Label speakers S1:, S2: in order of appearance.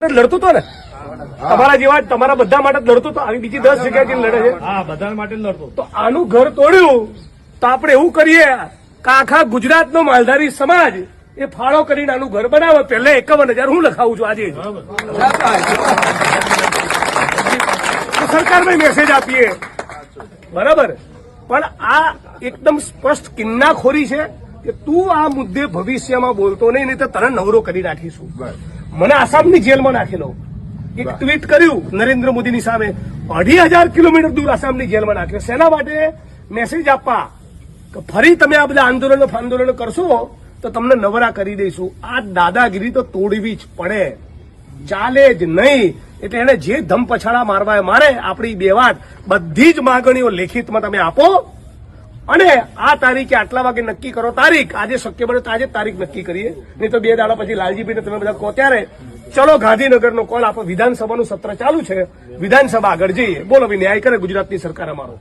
S1: લડતો હતો ને? તમારા જેવા તમારા બધા માટે લડતો હતો. આવી બીજી દસ જગ્યાએ લડે છે.
S2: હા બધા માટે લડતો
S1: તો આનું ઘર તોડ્યું તો આપણે એવું કરીએ કે આખા ગુજરાતનો માલધારી સમાજ એ ફાળો કરીને આનું ઘર બનાવે. પહેલા એકાવન હજાર હું લખાવું છું આજે. સરકારને મેસેજ આપીએ. બરાબર? પણ આ એકદમ સ્પષ્ટ કિન્નાખોરી છે કે તું આ મુદ્દે ભવિષ્યમાં બોલતો નહીં નહીં તો તને નવરો કરી નાખીશું. મને આસામની જેલમાં નાખેલો. એક ટ્વીટ કર્યું નરેન્દ્ર મોદીની સામે અઢી હજાર કિલોમીટર દૂર આસામની જેલમાં નાખ્યો. શેના માટે મેસેજ આપવા કે ફરી તમે આ બધા આંદોલનો આંદોલનો કરશો તો તમને નવરા કરી દઈશું. આ દાદાગીરી તો તોડવી જ પડે. ચાલે જ નહીં. એટલે એને જે ધમ પછાડા મારવા મારે આપણી બે વાત બધી જ માગણીઓ લેખિતમાં તમે આપો. અને આ તારીખે આટલા વાગે નક્કી કરો તારીખ. આજે શક્ય બને તો આજે તારીખ નક્કી કરીએ. નહીં તો બે દાડા પછી લાલજીભાઈને તમે બધા કહો ત્યારે, ચલો ગાંધીનગરનો કોલ. આપો વિધાનસભાનું સત્ર ચાલુ છે. વિધાનસભા આગળ જઈએ. બોલો ભાઈ ન્યાય કરે ગુજરાતની સરકાર અમારો.